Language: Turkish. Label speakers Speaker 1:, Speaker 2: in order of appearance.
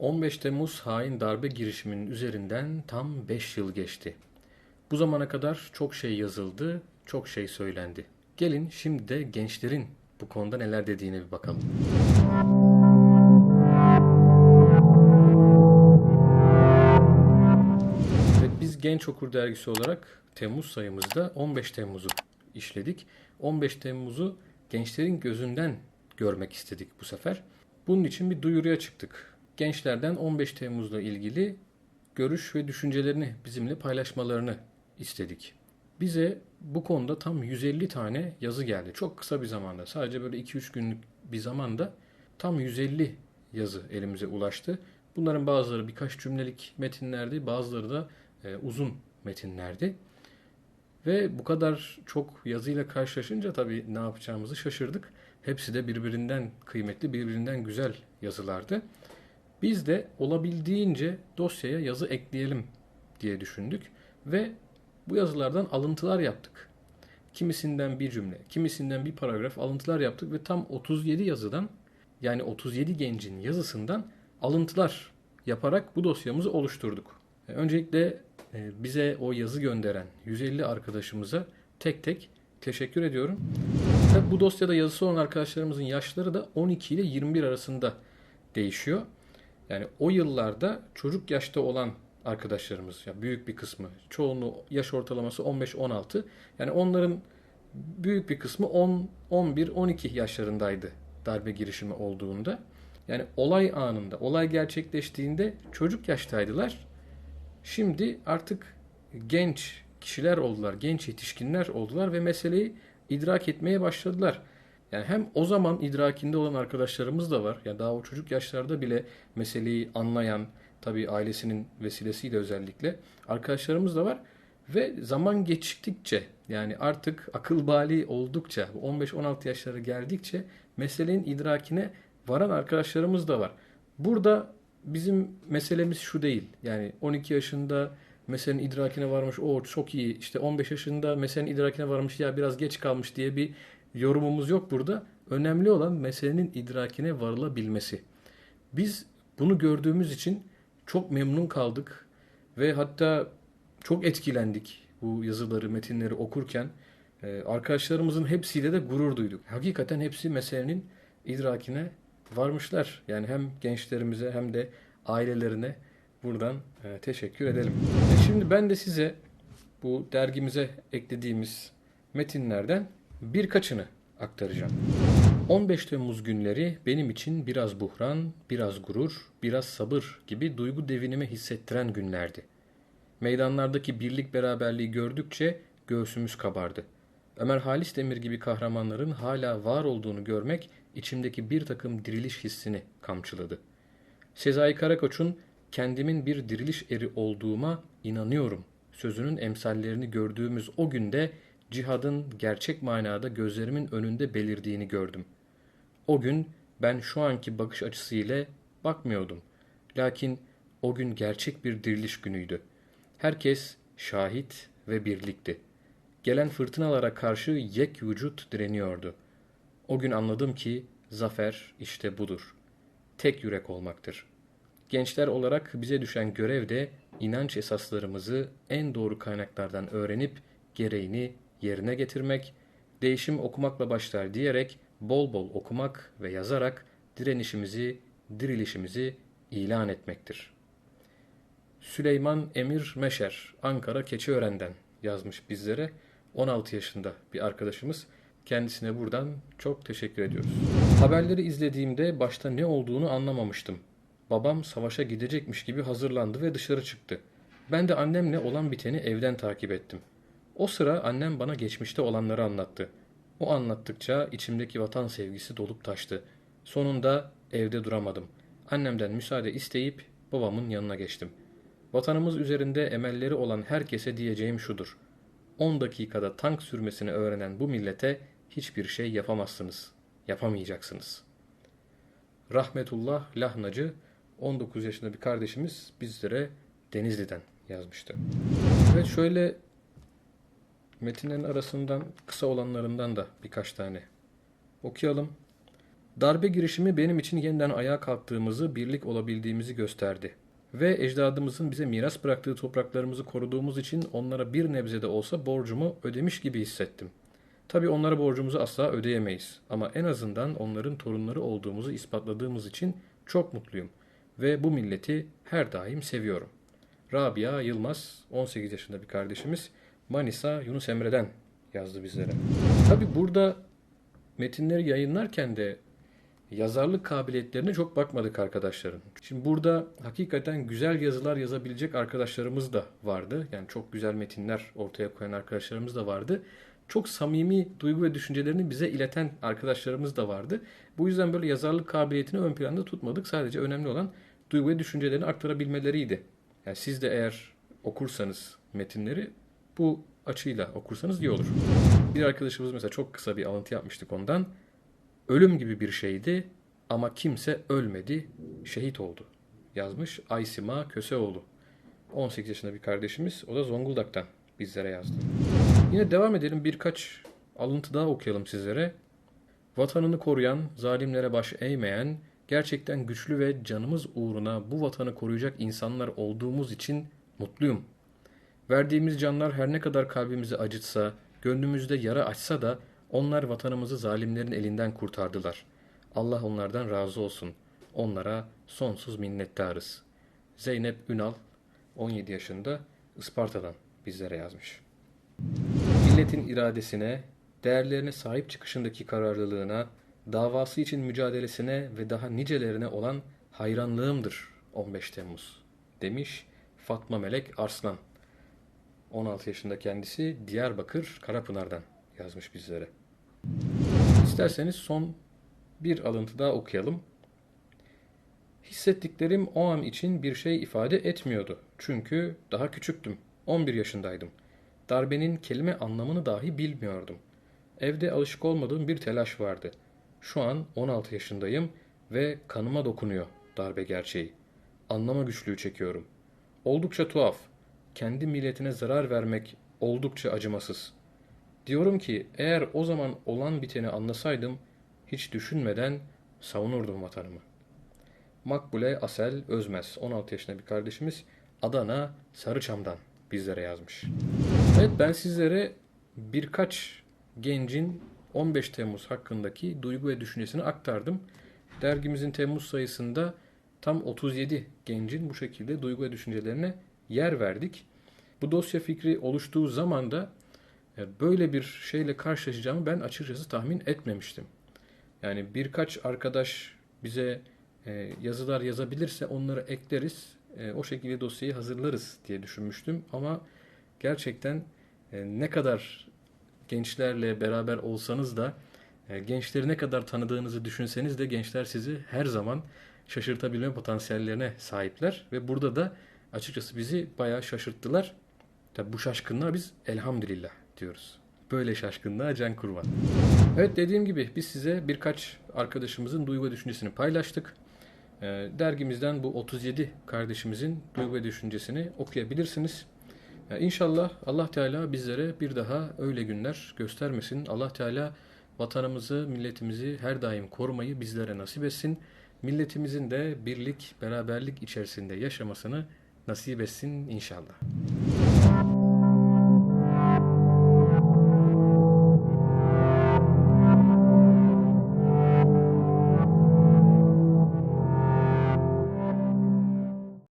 Speaker 1: 15 Temmuz hain darbe girişiminin üzerinden tam 5 yıl geçti. Bu zamana kadar çok şey yazıldı, çok şey söylendi. Gelin şimdi de gençlerin bu konuda neler dediğine bir bakalım. Evet, biz Genç Okur Dergisi olarak Temmuz sayımızda 15 Temmuz'u işledik. 15 Temmuz'u gençlerin gözünden görmek istedik bu sefer. Bunun için bir duyuruya çıktık. Gençlerden 15 Temmuz'la ilgili görüş ve düşüncelerini bizimle paylaşmalarını istedik. Bize bu konuda tam 150 tane yazı geldi. Çok kısa bir zamanda. Sadece böyle 2-3 günlük bir zamanda tam 150 yazı elimize ulaştı. Bunların bazıları birkaç cümlelik metinlerdi, bazıları da e, uzun metinlerdi. Ve bu kadar çok yazıyla karşılaşınca tabii ne yapacağımızı şaşırdık. Hepsi de birbirinden kıymetli, birbirinden güzel yazılardı. Biz de olabildiğince dosyaya yazı ekleyelim diye düşündük ve bu yazılardan alıntılar yaptık. Kimisinden bir cümle, kimisinden bir paragraf alıntılar yaptık ve tam 37 yazıdan yani 37 gencin yazısından alıntılar yaparak bu dosyamızı oluşturduk. E, Öncelikle e, bize o yazı gönderen 150 arkadaşımıza tek tek teşekkür ediyorum. Tabi bu dosyada yazısı olan arkadaşlarımızın yaşları da 12 ile 21 arasında değişiyor. Yani o yıllarda çocuk yaşta olan arkadaşlarımız, ya büyük bir kısmı, çoğunluğu yaş ortalaması 15-16. Yani onların büyük bir kısmı 10, 11, 12 yaşlarındaydı darbe girişimi olduğunda. Yani olay anında, olay gerçekleştiğinde çocuk yaştaydılar. Şimdi artık genç kişiler oldular, genç yetişkinler oldular ve meseleyi idrak etmeye başladılar. Yani hem o zaman idrakinde olan arkadaşlarımız da var. Yani daha o çocuk yaşlarda bile meseleyi anlayan, tabii ailesinin vesilesiyle özellikle arkadaşlarımız da var. Ve zaman geçtikçe yani artık akıl bali oldukça 15-16 yaşları geldikçe meselenin idrakine varan arkadaşlarımız da var. Burada bizim meselemiz şu değil. Yani 12 yaşında meselenin idrakine varmış o çok iyi işte 15 yaşında meselenin idrakine varmış ya biraz geç kalmış diye bir yorumumuz yok burada. Önemli olan meselenin idrakine varılabilmesi. Biz bunu gördüğümüz için çok memnun kaldık ve hatta çok etkilendik bu yazıları, metinleri okurken. Ee, arkadaşlarımızın hepsiyle de gurur duyduk. Hakikaten hepsi meselenin idrakine varmışlar. Yani hem gençlerimize hem de ailelerine buradan e, teşekkür edelim. E şimdi ben de size bu dergimize eklediğimiz metinlerden birkaçını aktaracağım. 15 Temmuz günleri benim için biraz buhran, biraz gurur, biraz sabır gibi duygu devinimi hissettiren günlerdi. Meydanlardaki birlik beraberliği gördükçe göğsümüz kabardı. Ömer Halis Demir gibi kahramanların hala var olduğunu görmek içimdeki bir takım diriliş hissini kamçıladı. Sezai Karakoç'un kendimin bir diriliş eri olduğuma inanıyorum sözünün emsallerini gördüğümüz o günde cihadın gerçek manada gözlerimin önünde belirdiğini gördüm. O gün ben şu anki bakış açısıyla bakmıyordum. Lakin o gün gerçek bir diriliş günüydü. Herkes şahit ve birlikti. Gelen fırtınalara karşı yek vücut direniyordu. O gün anladım ki zafer işte budur. Tek yürek olmaktır. Gençler olarak bize düşen görev de inanç esaslarımızı en doğru kaynaklardan öğrenip gereğini yerine getirmek, değişim okumakla başlar diyerek bol bol okumak ve yazarak direnişimizi, dirilişimizi ilan etmektir. Süleyman Emir Meşer, Ankara Keçiören'den yazmış bizlere. 16 yaşında bir arkadaşımız. Kendisine buradan çok teşekkür ediyoruz. Haberleri izlediğimde başta ne olduğunu anlamamıştım. Babam savaşa gidecekmiş gibi hazırlandı ve dışarı çıktı. Ben de annemle olan biteni evden takip ettim. O sıra annem bana geçmişte olanları anlattı. O anlattıkça içimdeki vatan sevgisi dolup taştı. Sonunda evde duramadım. Annemden müsaade isteyip babamın yanına geçtim. Vatanımız üzerinde emelleri olan herkese diyeceğim şudur. 10 dakikada tank sürmesini öğrenen bu millete hiçbir şey yapamazsınız. Yapamayacaksınız. Rahmetullah Lahnacı 19 yaşında bir kardeşimiz bizlere Denizli'den yazmıştı. Evet şöyle metinlerin arasından kısa olanlarından da birkaç tane okuyalım. Darbe girişimi benim için yeniden ayağa kalktığımızı, birlik olabildiğimizi gösterdi. Ve ecdadımızın bize miras bıraktığı topraklarımızı koruduğumuz için onlara bir nebze de olsa borcumu ödemiş gibi hissettim. Tabi onlara borcumuzu asla ödeyemeyiz ama en azından onların torunları olduğumuzu ispatladığımız için çok mutluyum ve bu milleti her daim seviyorum. Rabia Yılmaz, 18 yaşında bir kardeşimiz, Manisa Yunus Emre'den yazdı bizlere. Tabi burada metinleri yayınlarken de yazarlık kabiliyetlerine çok bakmadık arkadaşların. Şimdi burada hakikaten güzel yazılar yazabilecek arkadaşlarımız da vardı. Yani çok güzel metinler ortaya koyan arkadaşlarımız da vardı. Çok samimi duygu ve düşüncelerini bize ileten arkadaşlarımız da vardı. Bu yüzden böyle yazarlık kabiliyetini ön planda tutmadık. Sadece önemli olan duygu ve düşüncelerini aktarabilmeleriydi. Yani siz de eğer okursanız metinleri bu açıyla okursanız iyi olur. Bir arkadaşımız mesela çok kısa bir alıntı yapmıştık ondan. Ölüm gibi bir şeydi ama kimse ölmedi, şehit oldu. Yazmış Aysima Köseoğlu. 18 yaşında bir kardeşimiz. O da Zonguldak'tan bizlere yazdı. Yine devam edelim birkaç alıntı daha okuyalım sizlere. Vatanını koruyan, zalimlere baş eğmeyen, gerçekten güçlü ve canımız uğruna bu vatanı koruyacak insanlar olduğumuz için mutluyum. Verdiğimiz canlar her ne kadar kalbimizi acıtsa, gönlümüzde yara açsa da onlar vatanımızı zalimlerin elinden kurtardılar. Allah onlardan razı olsun. Onlara sonsuz minnettarız. Zeynep Ünal, 17 yaşında, Isparta'dan bizlere yazmış. Milletin iradesine, değerlerine sahip çıkışındaki kararlılığına, davası için mücadelesine ve daha nicelerine olan hayranlığımdır 15 Temmuz demiş Fatma Melek Arslan. 16 yaşında kendisi Diyarbakır Karapınar'dan yazmış bizlere. İsterseniz son bir alıntı daha okuyalım. Hissettiklerim o an için bir şey ifade etmiyordu. Çünkü daha küçüktüm. 11 yaşındaydım. Darbenin kelime anlamını dahi bilmiyordum. Evde alışık olmadığım bir telaş vardı. Şu an 16 yaşındayım ve kanıma dokunuyor darbe gerçeği. Anlama güçlüğü çekiyorum. Oldukça tuhaf. Kendi milletine zarar vermek oldukça acımasız. Diyorum ki eğer o zaman olan biteni anlasaydım hiç düşünmeden savunurdum vatanımı. Makbule Asel Özmez 16 yaşında bir kardeşimiz Adana Sarıçam'dan bizlere yazmış. Evet ben sizlere birkaç gencin 15 Temmuz hakkındaki duygu ve düşüncesini aktardım. Dergimizin Temmuz sayısında tam 37 gencin bu şekilde duygu ve düşüncelerine yer verdik. Bu dosya fikri oluştuğu zaman da e, böyle bir şeyle karşılaşacağımı ben açıkçası tahmin etmemiştim. Yani birkaç arkadaş bize e, yazılar yazabilirse onları ekleriz. E, o şekilde dosyayı hazırlarız diye düşünmüştüm. Ama gerçekten ne kadar gençlerle beraber olsanız da gençleri ne kadar tanıdığınızı düşünseniz de gençler sizi her zaman şaşırtabilme potansiyellerine sahipler. Ve burada da açıkçası bizi bayağı şaşırttılar. Tabi bu şaşkınlığa biz elhamdülillah diyoruz. Böyle şaşkınlığa can kurban. Evet dediğim gibi biz size birkaç arkadaşımızın duygu ve düşüncesini paylaştık. Ee, dergimizden bu 37 kardeşimizin duygu ve düşüncesini okuyabilirsiniz. Ee, inşallah Allah Teala bizlere bir daha öyle günler göstermesin. Allah Teala vatanımızı, milletimizi her daim korumayı bizlere nasip etsin. Milletimizin de birlik, beraberlik içerisinde yaşamasını nasip etsin inşallah.